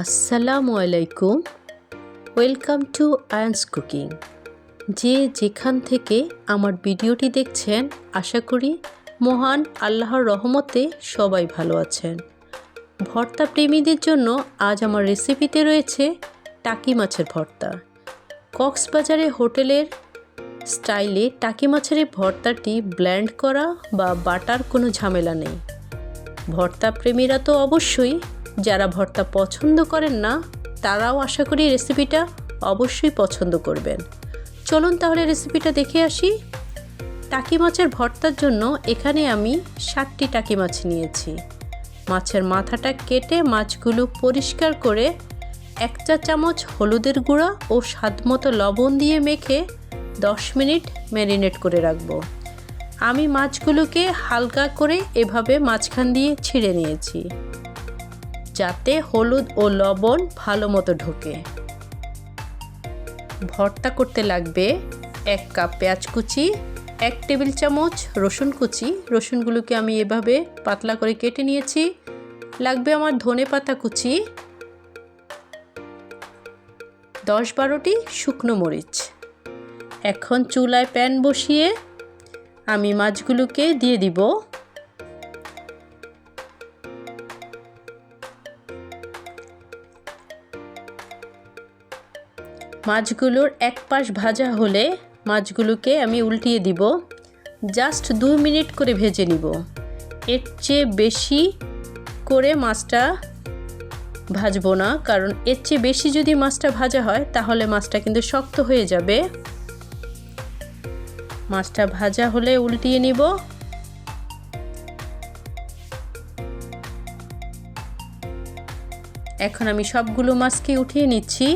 আসসালামু আলাইকুম। Welcome to Ayans cooking যে যেখান থেকে আমার ভিডিওটি দেখছেন, আশা করি মহান আল্লাহর রহমতে সবাই ভালো আছেন। ভর্তা প্রেমীদের জন্য আজ আমার রেসিপিতে রয়েছে টাকি মাছের ভর্তা। কক্সবাজারে হোটেলের স্টাইলে টাকি মাছের ভর্তাটি ব্ল্যান্ড করা বা বাটার কোনো ঝামেলা নেই। ভর্তা প্রেমীরা তো অবশ্যই যারা ভর্তা পছন্দ করেন না, তারাও আশা করি রেসিপিটা অবশ্যই পছন্দ করবেন। চলুন তাহলে রেসিপিটা দেখে আসি। টাকি মাছের ভর্তার জন্য এখানে আমি ষাটটি টাকি মাছ নিয়েছি। মাছের মাথাটা কেটে মাছগুলো পরিষ্কার করে এক চা চামচ হলুদের গুঁড়া ও স্বাদমতো লবণ দিয়ে মেখে দশ মিনিট ম্যারিনেট করে রাখব। আমি মাছগুলোকে হালকা করে এভাবে মাঝখান দিয়ে ছিঁড়ে নিয়েছি। যাতে হলুদ ও লবণ ভালো মতো ঢোকে। ভর্তা করতে লাগবে এক কাপ পেঁয়াজ কুচি, এক টেবিল চামচ রসুন কুচি। রসুনগুলোকে আমি এভাবে পাতলা করে কেটে নিয়েছি। লাগবে আমার ধনে পাতা কুচি, দশ বারোটি শুকনো মরিচ। এখন চুলায় প্যান বসিয়ে আমি মাছগুলোকে দিয়ে দিব। মাছগুলোর এক পাশ ভাজা হলে মাছগুলোকে আমি উল্টিয়ে দিব। জাস্ট দু মিনিট করে ভেজে নিব। এর চেয়ে বেশি করে মাছটা ভাজবো না, কারণ এর চেয়ে বেশি যদি মাছটা ভাজা হয়, তাহলে মাছটা কিন্তু শক্ত হয়ে যাবে। মাছটা ভাজা হলে উল্টিয়ে নিব। এখন আমি সবগুলো মাছকে উঠিয়ে নিচ্ছি।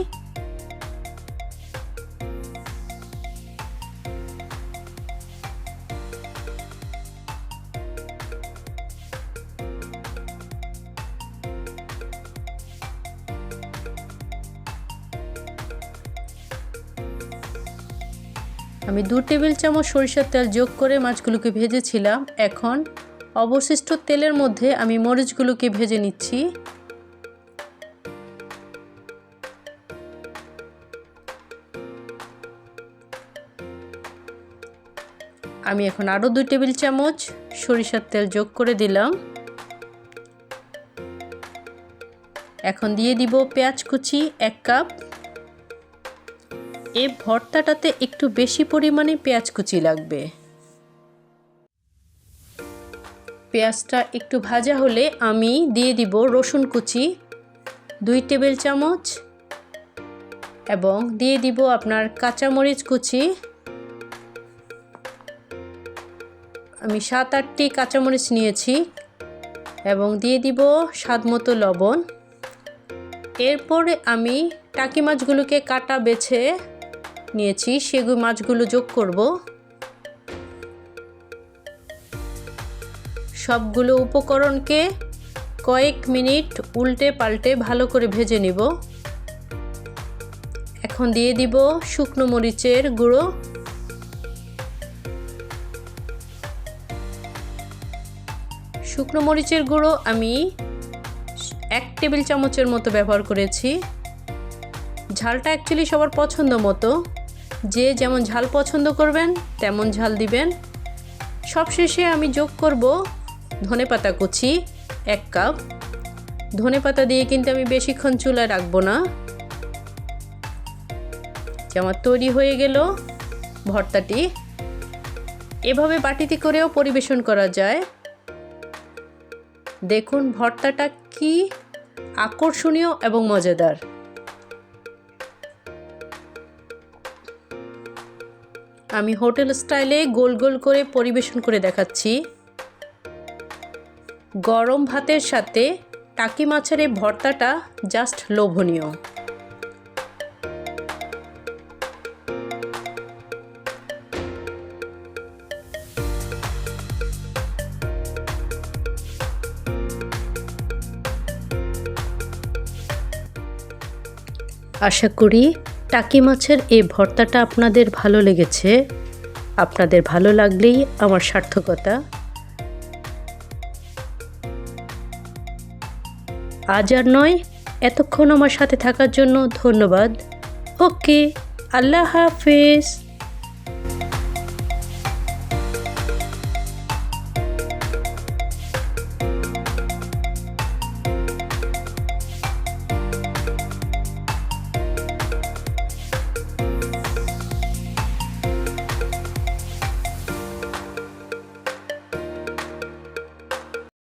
আমি দু টেবিল চামচ সরিষার তেল যোগ করে মাছগুলোকে ভেজেছিলাম। এখন অবশিষ্ট তেলের মধ্যে আমি মরিচগুলোকে ভেজে নিচ্ছি। আমি এখন আরও দুই টেবিল চামচ সরিষার তেল যোগ করে দিলাম। এখন দিয়ে দিব পেঁয়াজ কুচি এক কাপ। এ ভর্তাটাতে একটু বেশি পরিমাণে পেঁয়াজ কুচি লাগবে। পেঁয়াজটা একটু ভাজা হলে আমি দিয়ে দিব রসুন কুচি, দুই টেবিল চামচ, এবং দিয়ে দিব আপনার কাঁচামরিচ কুচি। আমি সাত আটটি কাঁচামরিচ নিয়েছি, এবং দিয়ে দিব স্বাদ মতো লবণ। এরপরে আমি টাকি মাছগুলোকে কাটা বেছে নিয়েছি সেগুলো মাছগুলো যোগ করব। সবগুলো উপকরণকে কয়েক মিনিট উল্টে পাল্টে ভালো করে ভেজে নিব। এখন দিয়ে দিব শুকনো মরিচের গুঁড়ো। শুকনো মরিচের গুঁড়ো আমি এক টেবিল চামচের মতো ব্যবহার করেছি। ঝালটা অ্যাকচুয়ালি সবার পছন্দ মতো। যে যেমন ঝাল পছন্দ করবেন, তেমন ঝাল দিবেন। সবশেষে আমি যোগ করব ধনে পাতা কুচি, এক কাপ। ধনে পাতা দিয়ে কিন্তু আমি বেশিক্ষণ চুলায় রাখব না। আমার তৈরি হয়ে গেল ভর্তাটি। এভাবে বাটিতে করেও পরিবেশন করা যায়। দেখুন ভর্তাটা কি আকর্ষণীয় এবং মজাদার। আমি হোটেল স্টাইলে গোল গোল করে পরিবেশন করে দেখাচ্ছি। গরম ভাতের সাথে টাকি মাছের এই ভর্তাটা জাস্ট লোভনীয়। আশা করি টাকি মাছের এই ভর্তাটা আপনাদের ভালো লেগেছে, আপনাদের ভালো লাগলেই আমার সার্থকতা। আজ আর নয়, এতক্ষণ আমার সাথে থাকার জন্য ধন্যবাদ। ওকে, আল্লাহ হাফেজ।